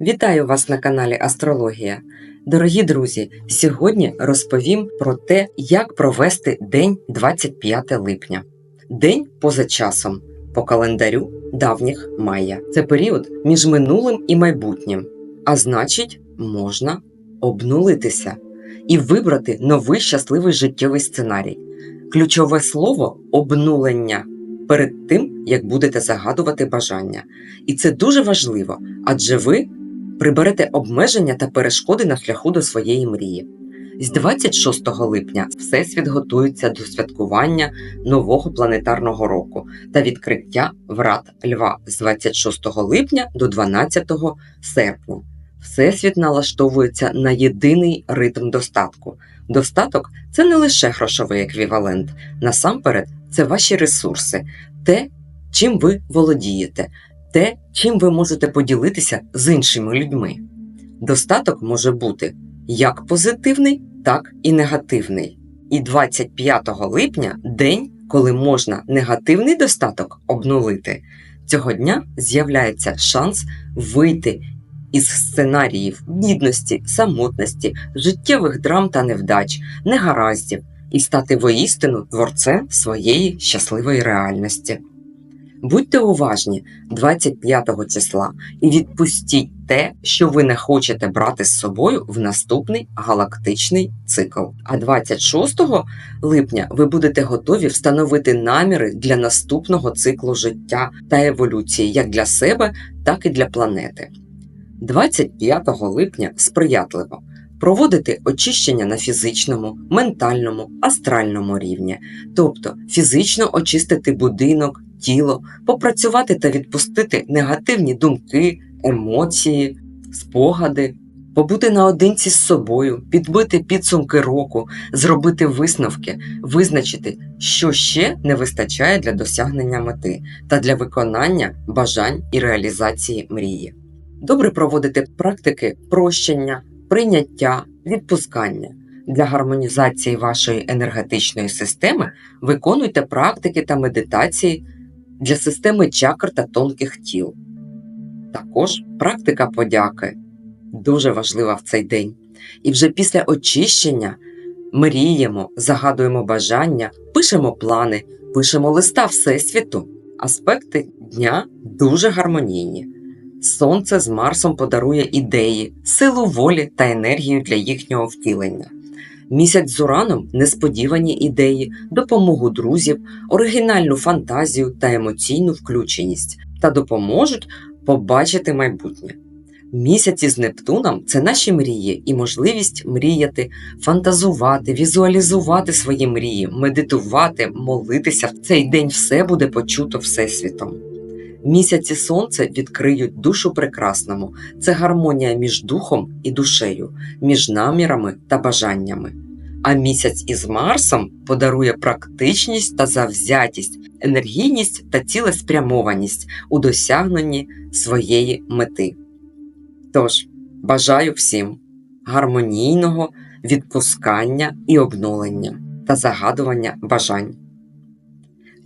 Вітаю вас на каналі Астрологія. Дорогі друзі, сьогодні розповім про те, як провести день 25 липня. День поза часом по календарю давніх майя. Це період між минулим і майбутнім, а значить, можна обнулитися і вибрати новий щасливий життєвий сценарій. Ключове слово обнулення перед тим, як будете загадувати бажання. І це дуже важливо, адже ви приберете обмеження та перешкоди на шляху до своєї мрії. З 26 липня Всесвіт готується до святкування нового планетарного року та відкриття врат Льва з 26 липня до 12 серпня. Всесвіт налаштовується на єдиний ритм достатку. Достаток це не лише грошовий еквівалент. Насамперед, це ваші ресурси, те, чим ви володієте, те, чим ви можете поділитися з іншими людьми. Достаток може бути як позитивний, так і негативний. І 25 липня день, коли можна негативний достаток обнулити. Цього дня з'являється шанс вийти із сценаріїв бідності, самотності, життєвих драм та невдач, негараздів і стати воістину творцем своєї щасливої реальності. Будьте уважні 25 числа і відпустіть те, що ви не хочете брати з собою в наступний галактичний цикл. А 26 липня ви будете готові встановити наміри для наступного циклу життя та еволюції як для себе, так і для планети. 25 липня сприятливо проводити очищення на фізичному, ментальному, астральному рівні, тобто фізично очистити будинок, тіло, попрацювати та відпустити негативні думки, емоції, спогади, побути наодинці з собою, підбити підсумки року, зробити висновки, визначити, що ще не вистачає для досягнення мети та для виконання бажань і реалізації мрії. Добре проводити практики прощення, прийняття, відпускання. Для гармонізації вашої енергетичної системи виконуйте практики та медитації для системи чакр та тонких тіл. Також практика подяки дуже важлива в цей день. І вже після очищення мріємо, загадуємо бажання, пишемо плани, пишемо листа Всесвіту. Аспекти дня дуже гармонійні. Сонце з Марсом подарує ідеї, силу волі та енергію для їхнього втілення. Місяць з Ураном несподівані ідеї, допомогу друзів, оригінальну фантазію та емоційну включеність та допоможуть побачити майбутнє. Місяці з Нептуном це наші мрії і можливість мріяти, фантазувати, візуалізувати свої мрії, медитувати, молитися. В цей день все буде почуто Всесвітом. Місяці сонце відкриють душу прекрасному. Це гармонія між духом і душею, між намірами та бажаннями. А місяць із Марсом подарує практичність та завзятість, енергійність та цілеспрямованість у досягненні своєї мети. Тож, бажаю всім гармонійного відпускання і обнулення та загадування бажань.